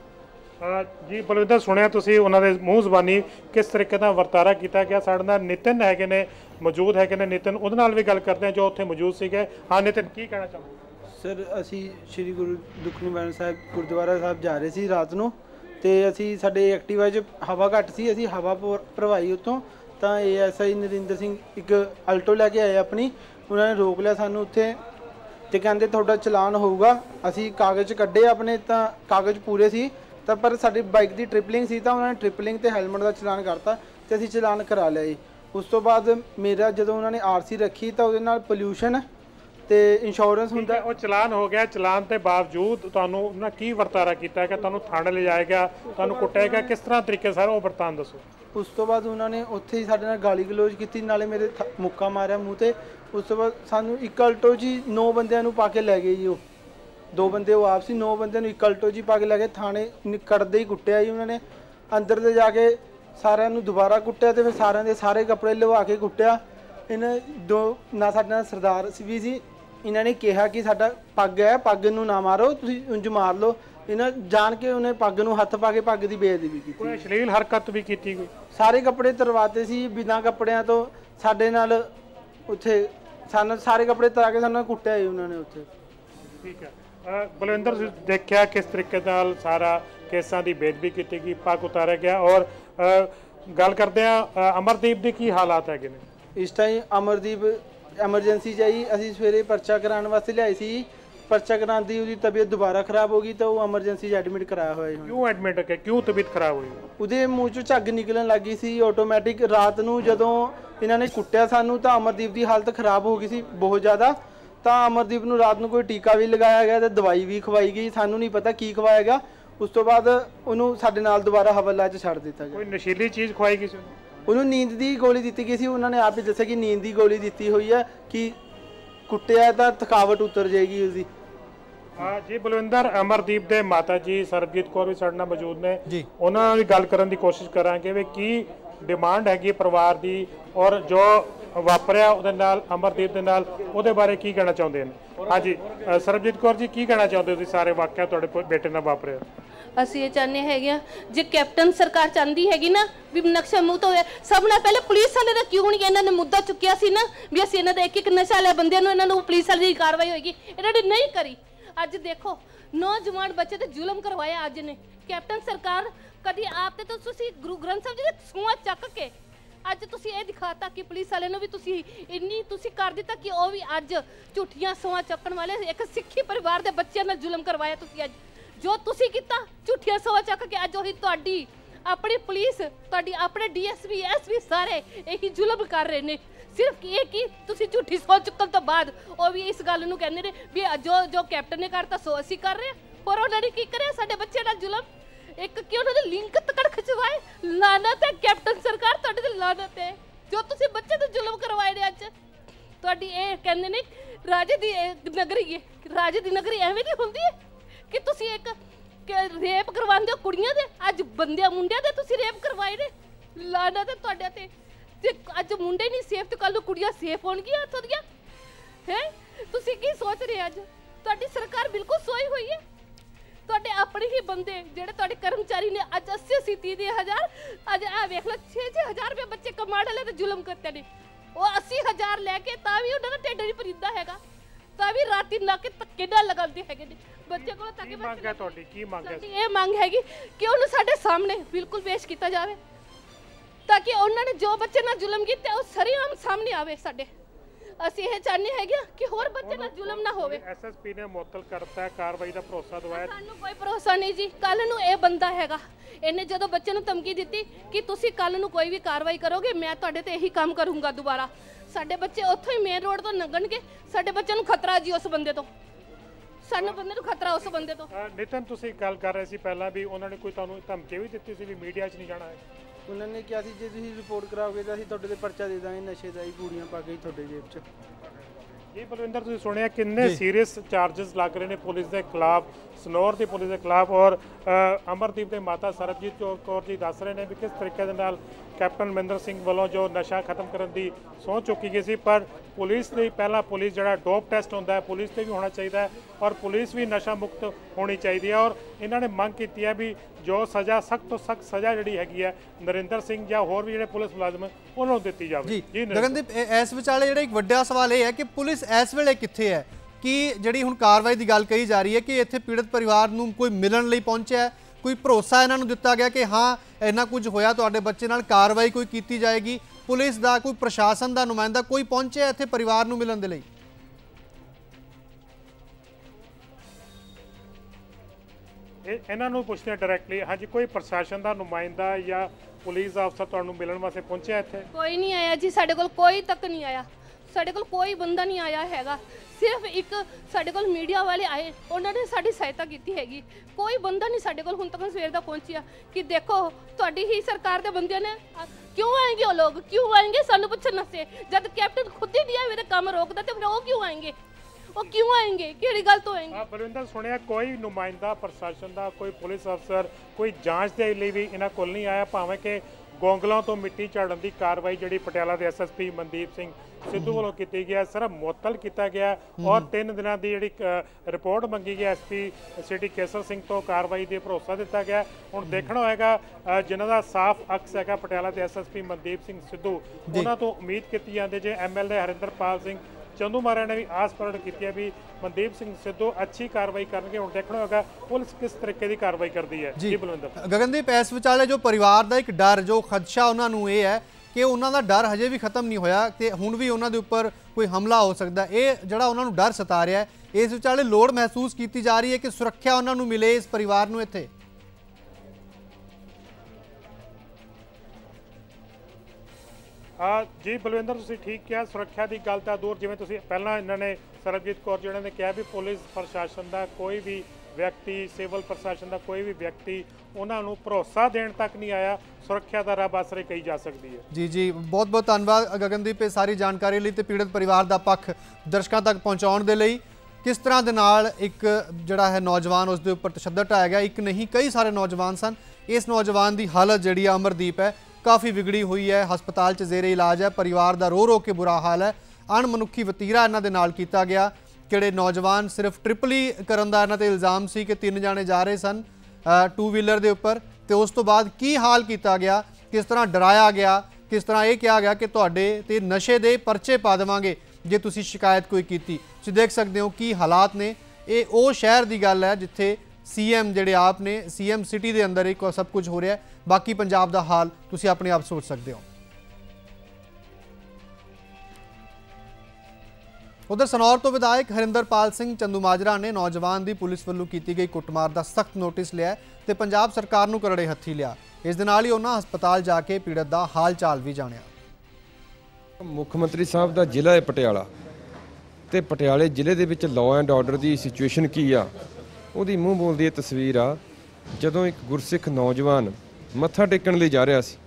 ਜੀ ਬਲਵਿੰਦਰ ਸੁਣਿਆ ਤੁਸੀਂ ਉਹਨਾਂ ਦੇ ਮੂੰਹ ਜ਼ਬਾਨੀ ਕਿਸ ਤਰੀਕੇ ਦਾ ਵਰਤਾਰਾ ਕੀਤਾ ਗਿਆ? ਸਾਡੇ ਨਾਲ ਨਿਤਿਨ ਹੈਗੇ ਨੇ ਮੌਜੂਦ ਹੈਗੇ ਨੇ ਨਿਤਿਨ ਉਹਦੇ ਨਾਲ ਵੀ ਗੱਲ ਕਰਦੇ ਹਾਂ ਜੋ ਉੱਥੇ ਮੌਜੂਦ ਸੀਗੇ। ਹਾਂ ਨਿਤਿਨ ਕੀ ਕਹਿਣਾ ਚਾਹੁੰਦੇ ਸਰ, ਅਸੀਂ ਸ੍ਰੀ ਗੁਰੂ ਦੁੱਖ ਦੁਖਨਿਵਾਰਨ ਸਾਹਿਬ ਗੁਰਦੁਆਰਾ ਸਾਹਿਬ ਜਾ ਰਹੇ ਸੀ ਰਾਤ ਨੂੰ ਤੇ ਅਸੀਂ ਸਾਡੇ ਐਕਟਿਵਾ 'ਚ ਹਵਾ ਘੱਟ ਸੀ, ਅਸੀਂ ਹਵਾ ਭਰਵਾਈ ਉਤੋਂ ਤਾਂ ਏਐਸਆਈ ਨਰਿੰਦਰ ਸਿੰਘ ਇੱਕ ਅਲਟੋ ਲੈ ਕੇ ਆਏ ਆਪਣੀ, ਉਹਨਾਂ ਨੇ ਰੋਕ ਲਿਆ ਸਾਨੂੰ ਉੱਥੇ ਤੇ ਕਹਿੰਦੇ ਤੁਹਾਡਾ ਚਲਾਨ ਹੋਊਗਾ, ਅਸੀਂ ਕਾਗਜ਼ ਕੱਢੇ ਆਪਣੇ ਤਾਂ ਕਾਗਜ਼ ਪੂਰੇ ਸੀ। ਤਾਂ ਪਰ ਸਾਡੀ ਬਾਈਕ ਦੀ ਟ੍ਰਿਪਲਿੰਗ ਸੀ ਤਾਂ ਉਹਨਾਂ ਨੇ ਟ੍ਰਿਪਲਿੰਗ ਤੇ ਹੈਲਮਟ ਦਾ ਚਲਾਨ ਕਰਤਾ ਤੇ ਅਸੀਂ ਚਲਾਨ ਕਰਾ ਲਿਆ ਜੀ। ਉਸ ਤੋਂ ਬਾਅਦ ਮੇਰਾ ਜਦੋਂ ਉਹਨਾਂ ਨੇ ਆਰਸੀ ਰੱਖੀ ਤਾਂ ਉਹਦੇ ਨਾਲ ਪੋਲਿਊਸ਼ਨ ਤੇ ਇੰਸ਼ੋਰੈਂਸ ਹੁੰਦਾ ਉਹ ਚਲਾਨ ਹੋ ਗਿਆ ਚਲਾਨ ਦੇ ਬਾਵਜੂਦ ਤੁਹਾਨੂੰ ਉਹਨਾਂ ਕੀ ਵਰਤਾਰਾ ਕੀਤਾ ਹੈ ਕਿ ਤੁਹਾਨੂੰ ਥਾਣੇ ਲਿਜਾਏਗਾ ਤੁਹਾਨੂੰ ਕੁੱਟੇਗਾ ਕਿਸ ਤਰ੍ਹਾਂ ਤਰੀਕੇ ਸਰ ਉਹ ਵਰਤਾਨ ਦੱਸੋ? ਉਸ ਤੋਂ ਬਾਅਦ ਉਹਨਾਂ ਨੇ ਉੱਥੇ ਹੀ ਸਾਡੇ ਨਾਲ ਗਾਲੀ ਗਲੋਚ ਕੀਤੀ ਨਾਲੇ ਮੇਰੇ ਮੁੱਕਾ ਮਾਰਿਆ ਮੂੰਹ ਤੇ। ਉਸ ਤੋਂ ਬਾਅਦ ਸਾਨੂੰ ਇੱਕ ਅਲਟੋ ਜੀ ਨੌ ਬੰਦਿਆਂ ਨੂੰ ਪਾ ਕੇ ਲੈ ਗਏ ਜੀ ਉਹ। ਦੋ ਬੰਦੇ ਉਹ ਆਪ ਸੀ ਨੌ ਬੰਦਿਆਂ ਨੂੰ ਇੱਕ ਅਲਟੋ ਜੀ ਪਾ ਕੇ ਲੈ ਗਏ। ਥਾਣੇ ਨ- ਕੱਢਦੇ ਹੀ ਕੁੱਟਿਆ ਜੀ ਉਹਨਾਂ ਨੇ। ਅੰਦਰ ਦੇ ਜਾ ਕੇ ਸਾਰਿਆਂ ਨੂੰ ਦੁਬਾਰਾ ਕੁੱਟਿਆ ਤੇ ਫਿਰ ਸਾਰਿਆਂ ਦੇ ਸਾਰੇ ਕੱਪੜੇ ਲਵਾ ਕੇ ਕੁੱਟਿਆ। ਇਹਨਾਂ ਦੋ ਨਾ ਸਾਡੇ ਨਾਲ ਸਰਦਾਰ ਸੀ ਵੀ ਸੀ ਇਹਨਾਂ ਨੇ ਕਿਹਾ ਕਿ ਸਾਡਾ ਪੱਗ ਹੈ ਪੱਗ ਨੂੰ ਨਾ ਮਾਰੋ ਤੁਸੀਂ ਉਂਝ ਮਾਰ ਲਓ। ਇਹਨਾਂ ਜਾਣ ਕੇ ਉਹਨੇ ਪੱਗ ਨੂੰ ਹੱਥ ਪਾ ਕੇ ਪੱਗ ਦੀ ਬੇਇੱਜ਼ਤੀ ਕੀਤੀ। ਕੋਈ ਅਸ਼ਲੀਲ ਹਰਕਤ ਵੀ ਕੀਤੀ ਕੋਈ? ਸਾਰੇ ਕੱਪੜੇ ਤਰਵਾਤੇ ਸੀ ਬਿਨਾਂ ਕੱਪੜਿਆਂ ਤੋਂ ਸਾਡੇ ਨਾਲ ਉੱਥੇ ਸਾਨੂੰ ਸਾਰੇ ਕੱਪੜੇ ਤਰਾ ਕੇ ਸਾਨੂੰ ਕੁੱਟਿਆ ਜੀ ਉਹਨਾਂ ਨੇ ਉੱਥੇ। ਠੀਕ ਹੈ। ਬਲਵਿੰਦਰ ਤੁਸੀਂ ਦੇਖਿਆ ਕਿਸ ਤਰੀਕੇ ਨਾਲ ਸਾਰਾ ਕੇਸਾਂ ਦੀ ਬੇਦਬੀ ਕੀਤੀ ਗਈ ਪੱਗ ਉਤਾਰਿਆ ਗਿਆ? ਔਰ ਗੱਲ ਕਰਦੇ ਆ ਅਮਰਦੀਪ ਦੇ ਕੀ ਹਾਲਾਤ ਹੈਗੇ ਨੇ? ਇਸ ਟਾਈਮ ਅਮਰਦੀਪ ਐਮਰਜੈਂਸੀ ਜਾਈ ਅਸੀਂ ਸਵੇਰੇ ਪਰਚਾ ਕਰਾਉਣ ਵਾਸਤੇ ਲਿਆਏ ਸੀ। ਪਰਚਾ ਕਰਾਉਣ ਦੀ ਉਹਦੀ ਤਬੀਅਤ ਦੁਬਾਰਾ ਖਰਾਬ ਹੋ ਗਈ ਤਾਂ ਉਹ ਐਮਰਜੈਂਸੀ 'ਚ ਐਡਮਿਟ ਕਰਾਇਆ ਹੋਇਆ ਜੀ ਕਿਉਂ ਐਡਮਿਟ ਹੈ ਕਿਉਂ ਤਬੀਅਤ ਖਰਾਬ ਹੋਈ? ਉਹਦੇ ਮੂੰਹ 'ਚੋਂ ਝੱਗ ਨਿਕਲਣ ਲੱਗੀ ਸੀ ਆਟੋਮੈਟਿਕ ਰਾਤ ਨੂੰ ਜਦੋਂ ਇਹਨਾਂ ਨੇ ਕੁੱਟਿਆ ਸਾਨੂੰ ਤਾਂ ਅਮਰਦੀਪ ਦੀ ਹਾਲਤ ਖਰਾਬ ਹੋ ਗਈ ਸੀ ਬਹੁਤ ਜ਼ਿਆਦਾ। ਤਾਂ ਅਮਰਦੀਪ ਨੂੰ ਰਾਤ ਨੂੰ ਕੋਈ ਟੀਕਾ ਵੀ ਲਗਾਇਆ ਗਿਆ ਤੇ ਦਵਾਈ ਵੀ ਖਵਾਈ ਗਈ ਸਾਨੂੰ ਨਹੀਂ ਪਤਾ ਕੀ ਖਵਾਇਆ ਗਿਆ। ਉਸ ਤੋਂ ਬਾਅਦ ਉਹਨੂੰ ਸਾਡੇ ਨਾਲ ਦੁਬਾਰਾ ਹਵਾਲਾ 'ਚ ਛੱਡ ਦਿੱਤਾ ਗਿਆ। ਕੋਈ ਨਸ਼ੀਲੀ ਚੀਜ਼ ਖਵਾਈ ਕਿਸੇ ਨੂੰ? ਉਹਨੂੰ ਨੀਂਦ ਦੀ ਗੋਲੀ ਦਿੱਤੀ ਗਈ ਸੀ ਉਹਨਾਂ ਨੇ ਆਪ ਹੀ ਦੱਸਿਆ ਕਿ ਨੀਂਦ ਦੀ ਗੋਲੀ ਦਿੱਤੀ ਹੋਈ ਹੈ ਕਿ ਕੁੱਟਿਆ ਤਾਂ ਥਕਾਵਟ ਉਤਰ ਜਾਏਗੀ ਉਸਦੀ। ਹਾਂ ਜੀ ਬਲਵਿੰਦਰ ਅਮਰਦੀਪ ਦੇ ਮਾਤਾ ਜੀ ਸਰਬਜੀਤ ਕੌਰ ਵੀ ਸਾਡੇ ਨਾਲ ਮੌਜੂਦ ਨੇ। ਉਹਨਾਂ ਨਾਲ ਵੀ ਗੱਲ ਕਰਨ ਦੀ ਕੋਸ਼ਿਸ਼ ਕਰਾਂਗੇ ਵੀ ਕੀ ਡਿਮਾਂਡ ਹੈਗੀ ਪਰਿਵਾਰ ਦੀ ਔਰ ਜੋ ਵਾਪਰਿਆ ਉਹਦੇ ਨਾਲ ਅਮਰਦੀਪ ਦੇ ਨਾਲ ਉਹਦੇ ਬਾਰੇ ਕੀ ਕਹਿਣਾ ਚਾਹੁੰਦੇ ਨੇ? ਹਾਂਜੀ ਸਰਬਜੀਤ ਕੌਰ ਜੀ ਕੀ ਕਹਿਣਾ ਚਾਹੁੰਦੇ ਹੋ ਤੁਸੀਂ ਸਾਰੇ ਵਾਕਿਆ ਤੁਹਾਡੇ ਬੇਟੇ ਨਾਲ ਵਾਪਰਿਆ? ਅਸੀਂ ਇਹ ਚਾਹੁੰਦੇ ਹੈਗੇ ਆ ਜੇ ਕੈਪਟਨ ਸਰਕਾਰ ਚਾਹੁੰਦੀ ਹੈਗੀ ਨਾ ਵੀ ਨਕਸ਼ਾ ਮੁਕਤ ਹੋਇਆ ਸਭ ਨਾਲ ਪਹਿਲੇ ਪੁਲਿਸ ਵਾਲੇ ਦਾ ਕਿਉਂ ਨਹੀਂ ਇਹਨਾਂ ਨੇ ਮੁੱਦਾ ਚੁੱਕਿਆ ਸੀ ਨਾ ਵੀ ਅਸੀਂ ਇਹਨਾਂ ਦਾ ਇੱਕ ਇੱਕ ਨਸ਼ਾ ਵਾਲੇ ਬੰਦਿਆਂ ਨੂੰ ਇਹਨਾਂ ਨੂੰ ਪੁਲਿਸ ਵਾਲੇ ਦੀ ਕਾਰਵਾਈ ਹੋਏਗੀ। ਇਹਨਾਂ ਨੇ ਨਹੀਂ ਕਰੀ। ਅੱਜ ਦੇਖੋ, ਨੌਜਵਾਨ ਬੱਚੇ ਤੇ ਜ਼ੁਲਮ ਕਰਵਾਇਆ ਅੱਜ ਨੇ। ਕੈਪਟਨ ਸਰਕਾਰ ਕਦੀ ਆਪ ਤੇ ਤੁਸੀਂ ਗੁਰੂ ਗ੍ਰੰਥ ਸਾਹਿਬ ਜੀ ਦੇ ਸੂਆ ਚੱਕ ਕੇ ਅੱਜ ਤੁਸੀਂ ਇਹ ਦਿਖਾਤਾ ਕਿ ਪੁਲਿਸ ਵਾਲੇ ਨੂੰ ਵੀ ਤੁਸੀਂ ਇੰਨੀ ਤੁਸੀਂ ਕਰ ਦਿੱਤਾ ਕਿ ਉਹ ਵੀ ਅੱਜ ਝੂਠੀਆਂ ਸੂਆਂ ਚੱਕਣ ਵਾਲੇ ਇੱਕ ਸਿੱਖੀ ਪਰਿਵਾਰ ਦੇ ਬੱਚਿਆਂ ਨਾਲ ਜ਼ੁਲਮ ਕਰਵਾਇਆ ਤੁਸੀਂ ਅੱਜ। ਜੋ ਤੁਸੀਂ ਕੀਤਾ, ਝੂਠੀਆਂ ਸੂਆਂ ਚੱਕ ਕੇ ਅੱਜ ਉਹੀ ਤੁਹਾਡੀ, ਆਪਣੀ ਪੁਲਿਸ, ਤੁਹਾਡੀ, ਆਪਣੇ ਡੀਐਸਪੀ ਐਸਪੀ ਸਾਰੇ ਇਹੀ ਜ਼ੁਲਮ ਕਰ ਰਹੇ ਨੇ। ਸਿਰਫ ਇਹ ਕਿ ਤੁਸੀਂ ਝੂਠੀ ਸੋਚ ਚੁੱਕਣ ਤੋਂ ਬਾਅਦ ਉਹ ਵੀ ਇਸ ਗੱਲ ਨੂੰ ਕਹਿੰਦੇ ਨੇ ਵੀ ਜੋ ਜੋ ਕੈਪਟਨ ਨੇ ਕਰਤਾ ਸੋ ਅਸੀਂ ਕਰ ਰਹੇ ਪਰ ਉਹਨਾਂ ਨੇ ਕੀ ਕਰਿਆ ਸਾਡੇ ਬੱਚੇ ਨਾਲ ਜ਼ੁਲਮ? ਇੱਕ ਕਿ ਉਹਨਾਂ ਦੇ ਲਿੰਕ ਤੱਕ ਖਿਚਵਾਏ? ਲਾਨਤ ਹੈ ਕੈਪਟਨ ਸਰਕਾਰ ਤੁਹਾਡੇ ਤੇ ਲਾਨਤ ਹੈ। ਜੋ ਤੁਸੀਂ ਬੱਚੇ ਤੇ ਜ਼ੁਲਮ ਕਰਵਾਏ ਨੇ ਅੱਜ। ਤੁਹਾਡੀ ਇਹ ਕਹਿੰਦੇ ਨੇ ਰਾਜੇ ਦੀ ਨਗਰੀ ਹੈ। ਰਾਜੇ ਦੀ ਨਗਰੀ ਐਵੇਂ ਦੀ ਹੁੰਦੀ ਹੈ? ਕਿ ਤੁਸੀਂ ਇੱਕ ਰੇਪ ਕਰਵਾਉਂਦੇ ਹੋ ਕੁੜੀਆਂ ਦੇ? ਅੱਜ ਬੰਦਿਆਂ ਮੁੰਡਿਆਂ ਦੇ ਤੁਸੀਂ ਰੇਪ ਕਰਵਾਏ ਨੇ? ਲਾਨਤ ਹੈ ਤੁਹਾਡੇ ਤੇ। ਤੇ ਅੱਜ ਮੁੰਡੇ ਨਹੀਂ ਸੇਫ, ਤੇ ਕੱਲ ਨੂੰ ਕੁੜੀਆਂ ਸੇਫ ਹੋਣਗੀਆਂ ਇੱਥੋਂ ਦੀਆਂ? ਹੈ? ਤੁਸੀਂ ਕੀ ਸੋਚ ਰਹੇ ਅੱਜ? ਤੁਹਾਡੀ ਸਰਕਾਰ ਬਿਲਕੁਲ ਸੋਈ ਹੋਈ ਹੈ। ਤੁਹਾਡੇ ਆਪਣੇ ਹੀ ਬੰਦੇ, ਜਿਹੜੇ ਤੁਹਾਡੇ ਕਰਮਚਾਰੀ ਨੇ ਅੱਜ 80 80 30 ਹਜ਼ਾਰ, ਅੱਜ ਆ ਵੇਖ ਲਓ 6 6000 ਰੁਪਏ ਬੱਚੇ ਕਮਾ ਵਾਲੇ ਤੇ ਜ਼ੁਲਮ ਕਰਤੇ ਨੇ। ਉਹ 80000 ਲੈ ਕੇ ਤਾਂ ਵੀ ਉਹਨਾਂ ਦਾ ਢਿੱਡ ਨਹੀਂ ਭਰੀਦਾ ਹੈਗਾ। ਤਾਂ ਵੀ ਰਾਤੀ ਨਾ ਕੇ ਧੱਕੇ ਨਾਲ ਲਗਾਉਂਦੇ ਹੈਗੇ ਨੇ। ਬੱਚੇ ਕੋਲ ਤਾਂ ਕੀ ਮੰਗ ਹੈ ਤੁਹਾਡੀ? ਕੀ ਮੰਗ ਹੈ ਇਹ ਮੰਗ ਹੈਗੀ ਕਿ ਉਹਨੂੰ ਸਾਡੇ ਸਾਹਮਣੇ ਬਿਲਕੁਲ ਪੇਸ਼ ਕੀਤਾ ਜਾਵੇ। ਤਾਂ ਕਿ ਉਹਨਾਂ ਨੇ ਜੋ ਬੱਚੇ ਨਾਲ ਜ਼ੁਲਮ ਕੀਤਾ ਉਹ ਸਰੀਆਮ ਸਾਹਮਣੇ ਆਵੇ ਸਾਡੇ। ਅਸੀਂ ਇਹ ਚਾਹੁੰਦੇ ਹੈਗੇ ਕਿ ਹੋਰ ਬੱਚੇ ਨਾਲ ਜ਼ੁਲਮ ਨਾ ਹੋਵੇ। ਐਸਐਸਪੀ ਨੇ ਮੁਅੱਤਲ ਕਰਤਾ ਕਾਰਵਾਈ ਦਾ ਭਰੋਸਾ ਦਵਾਇਆ। ਸਾਨੂੰ ਕੋਈ ਭਰੋਸਾ ਨਹੀਂ ਜੀ। ਕੱਲ ਨੂੰ ਇਹ ਬੰਦਾ ਹੈਗਾ। ਇਹਨੇ ਜਦੋਂ ਬੱਚੇ ਨੂੰ ਧਮਕੀ ਦਿੱਤੀ ਕਿ ਤੁਸੀਂ ਕੱਲ ਨੂੰ ਕੋਈ ਵੀ ਕਾਰਵਾਈ ਕਰੋਗੇ ਮੈਂ ਤੁਹਾਡੇ ਤੇ ਇਹੀ ਕੰਮ ਕਰੂੰਗਾ ਦੁਬਾਰਾ। ਸਾਡੇ ਬੱਚੇ ਉੱਥੋਂ ਹੀ ਮੇਨ ਰੋਡ ਤੋਂ ਲੰਘਣਗੇ। ਸਾਡੇ ਬੱਚੇ ਨੂੰ ਖਤਰਾ ਜੀ ਉਸ ਬੰਦੇ ਤੋਂ। ਸਾਨੂੰ ਬੰਦੇ ਨੂੰ ਖਤਰਾ ਉਸ ਬੰਦੇ ਤੋਂ। ਨਿਤਨ ਤੁਸੀਂ ਗੱਲ ਕਰ ਰਹੇ ਸੀ ਪਹਿਲਾਂ ਵੀ ਉਹਨਾਂ ਨੇ ਕੋਈ ਤੁਹਾਨੂੰ ਧਮਕੀ ਵੀ ਦਿੱਤੀ ਸੀ ਵੀ ਮੀਡੀਆ 'ਚ ਨਹੀਂ ਜਾਣਾ ਹੈ। ਉਹਨਾਂ ਨੇ ਕਿਹਾ ਸੀ ਜੇ ਤੁਸੀਂ ਰਿਪੋਰਟ ਕਰਾਓਗੇ ਤਾਂ ਅਸੀਂ ਤੁਹਾਡੇ ਤੇ ਪਰਚਾ ਦੇ ਦਾਂਗੇ, ਨਸ਼ੇ ਦਾ ਹੀ ਗੂੜੀਆਂ ਪਾ ਕੇ ਹੀ ਤੁਹਾਡੇ ਜੇਬ 'ਚ। ਜੀ, ਬਲਵਿੰਦਰ, ਤੁਸੀਂ ਸੁਣਿਆ ਕਿੰਨੇ ਸੀਰੀਅਸ ਚਾਰजेस ਲੱਗ ਰਹੇ ਨੇ ਪੁਲਿਸ ਦੇ ਖਿਲਾਫ, ਸਨੌਰ ਦੀ ਪੁਲਿਸ ਦੇ ਖਿਲਾਫ ਔਰ ਅਮਰਦੀਪ ਦੇ ਮਾਤਾ ਸਰਬਜੀਤ ਕੌਰ ਜੀ ਦੱਸ ਰਹੇ ਨੇ ਵੀ ਕਿਸ ਤਰੀਕੇ ਦੇ ਨਾਲ ਕੈਪਟਨ ਮਹਿੰਦਰ ਸਿੰਘ ਵੱਲੋਂ ਜੋ ਨਸ਼ਾ ਖਤਮ ਕਰਨ ਦੀ ਸਹੁੰ ਚੁੱਕੀ ਗਈ ਸੀ ਪਰ ਪੁਲਿਸ ਲਈ ਪਹਿਲਾ ਪੁਲਿਸ ਜਿਹੜਾ ਡੋਪ ਟੈਸਟ ਹੁੰਦਾ ਹੈ ਪੁਲਿਸ ਤੇ ਵੀ ਹੋਣਾ ਚਾਹੀਦਾ ਹੈ ਔਰ ਪੁਲਿਸ ਵੀ ਨਸ਼ਾ ਮੁਕਤ ਹੋਣੀ ਚਾਹੀਦੀ ਹੈ ਔਰ ਇਹਨਾਂ ਨੇ ਮੰਗ ਕੀਤੀ ਹੈ ਵੀ ਜੋ ਸਜ਼ਾ ਸਖਤ ਤੋਂ ਸਖਤ ਸਜ਼ਾ ਜਿਹੜੀ ਹੈਗੀ ਹੈ ਨਰਿੰਦਰ ਸਿੰਘ ਜਾਂ ਹੋਰ ਵੀ ਜਿਹੜੇ ਪੁਲਿਸ ਮੁਲਾਜ਼ਮ ਉਹਨਾਂ ਨੂੰ ਦਿੱਤੀ ਜਾਵੇ ਜੀ। ਗਗਨਦੀਪ ਇਹ- ਇਸ ਵਿਚਾਲੇ ਜਿਹੜਾ ਇੱਕ ਵੱਡਾ ਸਵਾਲ ਇਹ ਹੈ ਕਿ ਪੁਲਿਸ ਇਸ ਵੇਲੇ ਕਿੱਥੇ ਹੈ ਕਿ ਜਿਹੜੀ ਹੁਣ ਕਾਰਵਾਈ ਦੀ ਗੱਲ ਕਹੀ ਜਾ ਰਹੀ ਹੈ ਕਿ ਇੱਥੇ ਪੀੜਤ ਪਰਿਵਾਰ ਨੂੰ ਕੋਈ ਮਿਲਣ ਲਈ ਪਹੁੰਚਿਆ ਹੈ ਕੋਈ ਭਰੋਸਾ ਇਹਨਾਂ ਨੂੰ ਦਿੱਤਾ ਗਿਆ ਕਿ ਹਾਂ ਇੰਨਾ ਕੁਝ ਹੋਇਆ ਤੁਹਾਡੇ ਬੱਚੇ ਨਾਲ ਕਾਰਵਾਈ ਕੋਈ ਕੀਤੀ ਜਾਏਗੀ ਪੁਲਿਸ ਦਾ ਕੋਈ ਪ੍ਰਸ਼ਾਸਨ ਦਾ ਨੁਮਾਇੰਦਾ ਕੋਈ ਪਹੁੰਚਿਆ ਇੱਥੇ ਪਰਿਵਾਰ ਨੂੰ ਮਿਲਣ ਦੇ ਲਈ? ਇਹ ਇਹਨਾਂ ਨੂੰ ਪੁੱਛਦੇ ਡਾਇਰੈਕਟਲੀ ਹਾਂਜੀ ਕੋਈ ਪ੍ਰਸ਼ਾਸਨ ਦਾ ਨੁਮਾਇੰਦਾ ਜਾਂ ਪੁਲਿਸ ਅਫਸਰ ਤੁਹਾਨੂੰ ਮਿਲਣ ਵਾਸਤੇ ਪਹੁੰਚਿਆ ਇੱਥੇ? ਕੋਈ ਨਹੀਂ ਆਇਆ ਜੀ ਸਾਡੇ ਕੋਲ ਕੋਈ ਤੱਕ ਨਹੀਂ ਆਇਆ। ਸਾਡੇ ਕੋਲ ਕੋਈ ਬੰਦਾ ਨਹੀਂ ਆਇਆ ਹੈਗਾ। ਸਿਰਫ ਇੱਕ ਸਾਡੇ ਕੋਲ ਮੀਡੀਆ ਵਾਲੇ ਆਏ, ਉਹਨਾਂ ਨੇ ਸਾਡੀ ਸਹਾਇਤਾ ਕੀਤੀ ਹੈਗੀ। ਕੋਈ ਬੰਦਾ ਨਹੀਂ ਸਾਡੇ ਕੋਲ ਹੁਣ ਤੱਕ ਸਵੇਰ ਦਾ ਪਹੁੰਚਿਆ ਕਿ ਦੇਖੋ, ਤੁਹਾਡੀ ਹੀ ਸਰਕਾਰ ਦੇ ਬੰਦਿਆਂ ਨੇ ਕਿਉਂ ਆਏਗੇ ਉਹ ਲੋਕ? ਕਿਉਂ ਆਏਗੇ? ਸਾਨੂੰ ਪੁੱਛਣ ਵਾਸਤੇ। ਜਦ ਕੈਪਟਨ ਖੁਦ ਹੀ ਦਿਆ ਮੇਰੇ ਕੰਮ ਰੋਕਦਾ ਤੇ ਫਿਰ ਉਹ ਕਿਉਂ ਆਏਗੇ? ਉਹ ਕਿਉਂ ਆਏਗੇ? ਕਿਹੜੀ ਗੱਲ ਤੋਂ ਆਏਗੇ? ਆ ਬਲਵਿੰਦਰ, ਸੁਣਿਆ, ਕੋਈ ਨੁਮਾਇੰਦਾ, ਪ੍ਰਸ਼ਾਸਨ ਦਾ, ਕੋਈ ਪੁਲਿਸ ਅਫਸਰ, ਕੋਈ ਜਾਂਚ ਦੇ ਲਈ ਵੀ ਇਹਨਾਂ ਕੋਲ ਨਹੀਂ ਆਇਆ, ਭਾਵੇਂ ਕਿ ਗੋਂਗਲਾਂ ਤੋਂ ਮਿੱਟੀ ਝਾੜਨ ਦੀ ਕਾਰਵਾਈ ਜਿਹੜੀ ਪਟਿਆਲਾ ਦੇ ਐਸਐਸਪੀ ਮਨਦੀਪ ਸਿੰਘ ਸਿੱਧੂ ਵੱਲੋਂ ਕੀਤੀ ਗਿਆ ਸਿਰਫ ਮੁਅੱਤਲ ਕੀਤਾ ਗਿਆ ਔਰ ਤਿੰਨ ਦਿਨਾਂ ਦੀ ਜਿਹੜੀ ਰਿਪੋਰਟ ਮੰਗੀ ਗਈ ਐਸਪੀ ਸਿਟੀ ਕੇਸਰ ਸਿੰਘ ਤੋਂ ਕਾਰਵਾਈ ਦੇ ਭਰੋਸਾ ਦਿੱਤਾ ਗਿਆ ਹੁਣ ਦੇਖਣਾ ਹੋਏਗਾ ਜਿਨ੍ਹਾਂ ਦਾ ਸਾਫ਼ ਅਕਸ ਹੈਗਾ ਪਟਿਆਲਾ ਦੇ ਐਸਐਸਪੀ ਮਨਦੀਪ ਸਿੰਘ ਸਿੱਧੂ ਉਹਨਾਂ ਤੋਂ ਉਮੀਦ ਕੀਤੀ ਜਾਂਦੀ ਜੇ ਐਮਐਲਏ ਹਰਿੰਦਰਪਾਲ ਸਿੰਘ ਚੰਦੂ ਮਾਰਾ ਨੇ ਵੀ ਆਸ ਪ੍ਰਗਟ ਕੀਤੀ ਹੈ ਵੀ ਮਨਦੀਪ ਸਿੰਘ ਸਿੱਧੂ ਅੱਛੀ ਕਾਰਵਾਈ ਕਰਨਗੇ ਹੁਣ ਦੇਖਣਾ ਹੋਗਾ ਪੁਲਿਸ ਕਿਸ ਤਰੀਕੇ ਦੀ ਕਾਰਵਾਈ ਕਰਦੀ ਹੈ। ਜੀ। ਬਲਵਿੰਦਰ। ਗਗਨਦੀਪ ਇਸ ਵਿਚਾਲੇ ਜੋ ਪਰਿਵਾਰ ਦਾ ਇੱਕ ਡਰ ਜੋ ਖਦਸ਼ਾ ਉਹਨਾਂ ਨੂੰ ਇਹ ਹੈ ਕਿ ਉਹਨਾਂ ਦਾ ਡਰ ਹਜੇ ਵੀ ਖਤਮ ਨਹੀਂ ਹੋਇਆ ਤੇ ਹੁਣ ਵੀ ਉਹਨਾਂ ਦੇ ਉੱਪਰ ਕੋਈ ਹਮਲਾ ਹੋ ਸਕਦਾ। ਇਹ ਜਿਹੜਾ ਉਹਨਾਂ ਨੂੰ ਡਰ ਸਤਾ ਰਿਹਾ ਹੈ ਇਸ ਵਿਚਾਲੇ ਲੋੜ ਮਹਿਸੂਸ ਕੀਤੀ ਜਾ ਰਹੀ ਹੈ ਕਿ ਸੁਰੱਖਿਆ ਉਹਨਾਂ ਨੂੰ ਮਿਲੇ ਇਸ ਪਰਿਵਾਰ ਨੂੰ ਇੱਥੇ। ਜੀ ਬਲਵਿੰਦਰ, ਤੁਸੀਂ ਠੀਕ ਕਿਹਾ, ਸੁਰੱਖਿਆ ਦੀ ਗੱਲ ਤਾਂ ਦੂਰ, ਜਿਵੇਂ ਤੁਸੀਂ ਪਹਿਲਾਂ ਇਹਨਾਂ ਨੇ ਸਰਬਜੀਤ ਕੌਰ ਜੀ ਉਹਨਾਂ ਨੇ ਕਿਹਾ ਵੀ ਪੁਲਿਸ ਪ੍ਰਸ਼ਾਸਨ ਦਾ ਕੋਈ ਵੀ ਵਿਅਕਤੀ, ਸਿਵਲ ਪ੍ਰਸ਼ਾਸਨ ਦਾ ਕੋਈ ਵੀ ਵਿਅਕਤੀ ਉਹਨਾਂ ਨੂੰ ਭਰੋਸਾ ਦੇਣ ਤੱਕ ਨਹੀਂ ਆਇਆ, ਸੁਰੱਖਿਆ ਦਾ ਰੱਬ ਆਸਰੇ ਕਹੀ ਜਾ ਸਕਦੀ ਹੈ। ਜੀ ਜੀ ਬਹੁਤ ਬਹੁਤ ਧੰਨਵਾਦ ਗਗਨਦੀਪ ਇਹ ਸਾਰੀ ਜਾਣਕਾਰੀ ਲਈ ਤੇ ਪੀੜਤ ਪਰਿਵਾਰ ਦਾ ਪੱਖ ਦਰਸ਼ਕਾਂ ਤੱਕ ਪਹੁੰਚਾਉਣ ਦੇ ਲਈ। ਕਿਸ ਤਰ੍ਹਾਂ ਦੇ ਨਾਲ ਇੱਕ ਜਿਹੜਾ ਹੈ ਨੌਜਵਾਨ ਉਸ ਦੇ ਉੱਪਰ ਤਸ਼ੱਦਦ ਢਾਇਆ ਗਿਆ? ਇੱਕ ਨਹੀਂ, ਕਈ ਸਾਰੇ ਨੌਜਵਾਨ ਸਨ। ਇਸ ਨੌਜਵਾਨ ਦੀ ਹਾਲਤ ਜਿਹੜੀ ਆ ਅਮਰਦੀਪ ਹੈ। ਕਾਫੀ ਵਿਗੜੀ ਹੋਈ ਹੈ, ਹਸਪਤਾਲ 'ਚ ਜ਼ੇਰੇ ਇਲਾਜ ਹੈ, ਪਰਿਵਾਰ ਦਾ ਰੋ ਰੋ ਕੇ ਬੁਰਾ ਹਾਲ ਹੈ ਅਣਮਨੁੱਖੀ ਵਤੀਰਾ ਇਹਨਾਂ ਦੇ ਨਾਲ ਕੀਤਾ ਗਿਆ, ਕਿਹੜੇ ਨੌਜਵਾਨ ਸਿਰਫ ਟ੍ਰਿਪਲੀ e ਕਰਨ ਦਾ ਇਹਨਾਂ ਤੇ ਇਲਜ਼ਾਮ ਸੀ ਕਿ ਤਿੰਨ ਜਾਣੇ ਜਾ ਰਹੇ ਸਨ ਟੂ ਵੀਲਰ ਦੇ ਉੱਪਰ, ਤੇ ਉਸ ਤੋਂ ਬਾਅਦ ਕੀ ਹਾਲ ਕੀਤਾ ਗਿਆ, ਕਿਸ ਤਰ੍ਹਾਂ ਡਰਾਇਆ ਗਿਆ, ਕਿਸ ਤਰ੍ਹਾਂ ਇਹ ਕਿਹਾ ਗਿਆ ਕਿ ਤੁਹਾਡੇ ਤੇ ਨਸ਼ੇ ਦੇ ਪਰਚੇ ਪਾ ਦੇਵਾਂਗੇ, ਜੇ ਤੁਸੀਂ ਸ਼ਿਕਾਇਤ ਕੋਈ ਕੀਤੀ। ਤੁਸੀਂ ਦੇਖ ਸਕਦੇ ਹੋ ਕੀ ਹਾਲਾਤ ਨੇ। ਇਹ ਉਹ ਸ਼ਹਿਰ ਦੀ ਗੱਲ ਹੈ ਜਿੱਥੇ ਸੀਐਮ ਜਿਹੜੇ ਆਪ ਨੇ, ਸੀਐਮ ਸਿਟੀ ਦੇ ਅੰਦਰ ਇੱਕ ਸਭ ਕੁਝ ਹੋ ਰਿਹਾ ਬਾਕੀ ਪੰਜਾਬ ਦਾ ਹਾਲ ਤੁਸੀਂ ਆਪਣੇ ਆਪ ਸੋਚ ਸਕਦੇ ਹੋ। ਉਧਰ ਸਨੌਰ ਤੋਂ ਵਿਧਾਇਕ ਹਰਿੰਦਰਪਾਲ ਸਿੰਘ ਚੰਦੂਮਾਜਰਾ ਨੇ ਨੌਜਵਾਨ ਦੀ ਪੁਲਿਸ ਵੱਲੋਂ ਕੀਤੀ ਗਈ ਕੁੱਟਮਾਰ ਦਾ ਸਖਤ ਨੋਟਿਸ ਲਿਆ ਹੈ ਤੇ ਪੰਜਾਬ ਸਰਕਾਰ ਨੂੰ ਕਰੜੇ ਹੱਥੀ ਲਿਆ। ਇਸ ਦੇ ਨਾਲ ਹੀ ਉਹਨਾਂ ਹਸਪਤਾਲ ਜਾ ਕੇ ਪੀੜਤ ਦਾ ਹਾਲ ਚਾਲ ਵੀ ਜਾਣਿਆ। ਮੁੱਖ ਮੰਤਰੀ ਸਾਹਿਬ ਦਾ ਜ਼ਿਲ੍ਹਾ ਹੈ ਪਟਿਆਲਾ ਤੇ ਪਟਿਆਲੇ ਜ਼ਿਲ੍ਹੇ ਦੇ ਵਿੱਚ ਲਾਅ ਐਂਡ ਆਰਡਰ ਦੀ ਸਿਚੁਏਸ਼ਨ ਕੀ ਆ? ਉਹਦੀ ਮੂੰਹ ਬੋਲਦੀ ਇਹ ਤਸਵੀਰ ਆ, ਜਦੋਂ ਇੱਕ ਗੁਰਸਿੱਖ ਨੌਜਵਾਨ ਮੱਥਾ ਟੇਕਣ ਲਈ ਜਾ ਰਿਹਾ ਸੀ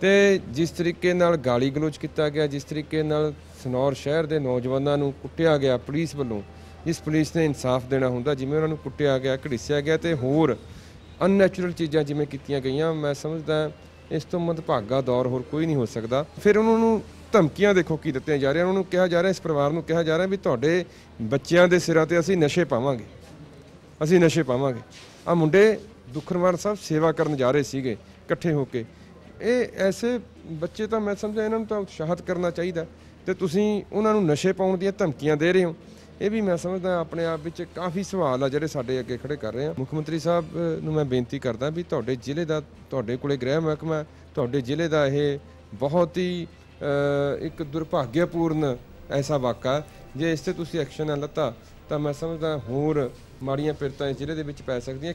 ਤੇ ਜਿਸ ਤਰੀਕੇ ਨਾਲ ਗਾਲੀ ਗਲੋਚ ਕੀਤਾ ਗਿਆ, ਜਿਸ ਤਰੀਕੇ ਨਾਲ ਸਨੌਰ ਸ਼ਹਿਰ ਦੇ ਨੌਜਵਾਨਾਂ ਨੂੰ ਕੁੱਟਿਆ ਗਿਆ ਪੁਲਿਸ ਵੱਲੋਂ, ਜਿਸ ਪੁਲਿਸ ਨੇ ਇਨਸਾਫ ਦੇਣਾ ਹੁੰਦਾ, ਜਿਵੇਂ ਉਹਨਾਂ ਨੂੰ ਕੁੱਟਿਆ ਗਿਆ, ਘੜੀਸਿਆ ਗਿਆ ਤੇ ਹੋਰ ਅਨਨੈਚੁਰਲ ਚੀਜ਼ਾਂ ਜਿਵੇਂ ਕੀਤੀਆਂ ਗਈਆਂ, ਮੈਂ ਸਮਝਦਾ ਇਸ ਤੋਂ ਮੰਦਭਾਗਾ ਦੌਰ ਹੋਰ ਕੋਈ ਨਹੀਂ ਹੋ ਸਕਦਾ। ਫਿਰ ਉਹਨਾਂ ਨੂੰ ਧਮਕੀਆਂ ਦੇਖੋ ਕੀ ਦਿੱਤੀਆਂ ਜਾ ਰਹੀਆਂ, ਉਹਨਾਂ ਨੂੰ ਕਿਹਾ ਜਾ ਰਿਹਾ, ਇਸ ਪਰਿਵਾਰ ਨੂੰ ਕਿਹਾ ਜਾ ਰਿਹਾ ਵੀ ਤੁਹਾਡੇ ਬੱਚਿਆਂ ਦੇ ਸਿਰਾਂ ਤੇ ਅਸੀਂ ਨਸ਼ੇ ਪਾਵਾਂਗੇ। ਅਸੀਂ ਨਸ਼ੇ ਪਾਵਾਂਗੇ। ਆ ਮੁੰਡੇ ਦੁਖਨਵਾਰ ਸਾਹਿਬ ਸੇਵਾ ਕਰਨ ਜਾ ਰਹੇ ਸੀਗੇ, ਇਕੱਠੇ ਹੋ ਕੇ। ਇਹ ਐਸੇ ਬੱਚੇ ਤਾਂ ਮੈਂ ਸਮਝਦਾ ਇਹਨਾਂ ਨੂੰ ਤਾਂ ਉਤਸ਼ਾਹਿਤ ਕਰਨਾ ਚਾਹੀਦਾ। ਤੇ ਤੁਸੀਂ ਉਹਨਾਂ ਨੂੰ ਨਸ਼ੇ ਪਾਉਣ ਦੀਆਂ ਧਮਕੀਆਂ ਦੇ ਰਹੇ ਹੋ। ਇਹ ਵੀ ਮੈਂ ਸਮਝਦਾ ਆਪਣੇ ਆਪ ਵਿੱਚ ਕਾਫੀ ਸਵਾਲ ਆ ਜਿਹੜੇ ਸਾਡੇ ਅੱਗੇ ਖੜੇ ਕਰ ਰਹੇ ਆ। ਮੁੱਖ ਮੰਤਰੀ ਸਾਹਿਬ ਨੂੰ ਮੈਂ ਬੇਨਤੀ ਕਰਦਾ ਵੀ ਤੁਹਾਡੇ ਜ਼ਿਲ੍ਹੇ ਦਾ, ਤੁਹਾਡੇ ਕੋਲੇ ਗ੍ਰਹਿ ਮਹਿਕਮਾ ਤੁਹਾਡੇ ਜ਼ਿਲ੍ਹੇ ਦਾ ਇਹ ਬਹੁਤ ਹੀ ਇੱਕ ਦੁਰਭਾਗਿਆਪੂਰਨ ਐਸਾ ਵਾਕਾ ਜੇ ਇਸ ਤੇ ਤੁਸੀਂ ਐਕਸ਼ਨ ਨਾ ਲੱਤਾ, ਤਾਂ ਮੈਂ ਸਮਝਦਾ ਹੋਰ ਮਾੜੀਆਂ ਪਿਰਤਾਂ ਜ਼ਿਲ੍ਹੇ ਦੇ ਵਿੱਚ ਪੈ ਸਕਦੀਆਂ।